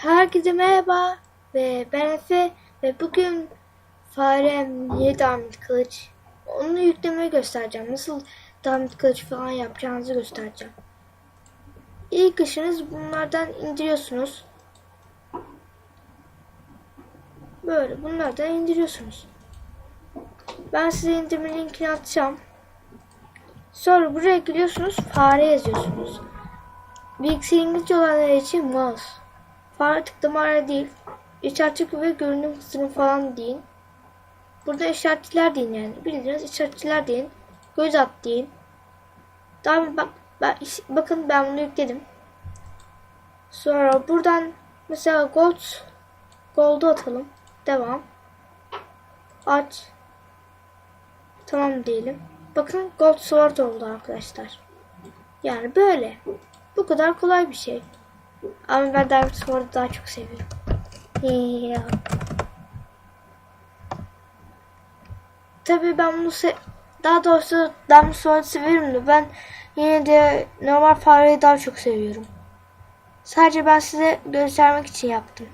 Herkese merhaba ve ben Efe ve bugün farem niye damit kılıç onu yüklemeyi göstereceğim. Nasıl damit kılıç falan yapacağınızı göstereceğim. İlk işiniz bunlardan indiriyorsunuz. Böyle bunlardan indiriyorsunuz. Ben size indirme linkini atacağım. Sonra buraya giriyorsunuz fare yazıyorsunuz. Bilgisayar İngilizce olanlar için mouse. Fare tıklama ara değil. İşaretçi ve görünüm hızını falan deyin. Burada işaretçiler deyin yani. Bildiğiniz işaretçiler deyin. Göz at deyin. Daha bak, ben, bakın ben bunu yükledim. Sonra buradan mesela gold gold'u atalım. Devam. Aç. Tamam diyelim. Bakın gold sword oldu arkadaşlar. Yani böyle. Bu kadar kolay bir şey. Ama ben Diamond Sword'u daha çok seviyorum. Yeah. Tabii ben bunu se- daha doğrusu Diamond Sword'u severim de ben yine de normal fareyi daha çok seviyorum. Sadece ben size göstermek için yaptım.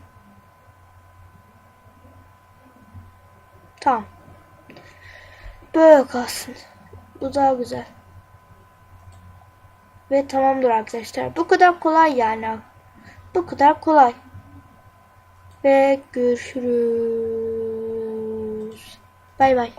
Tamam. Böyle kalsın. Bu daha güzel. Ve tamamdır arkadaşlar. Bu kadar kolay yani. Bu kadar kolay. Ve görüşürüz. Bay bay.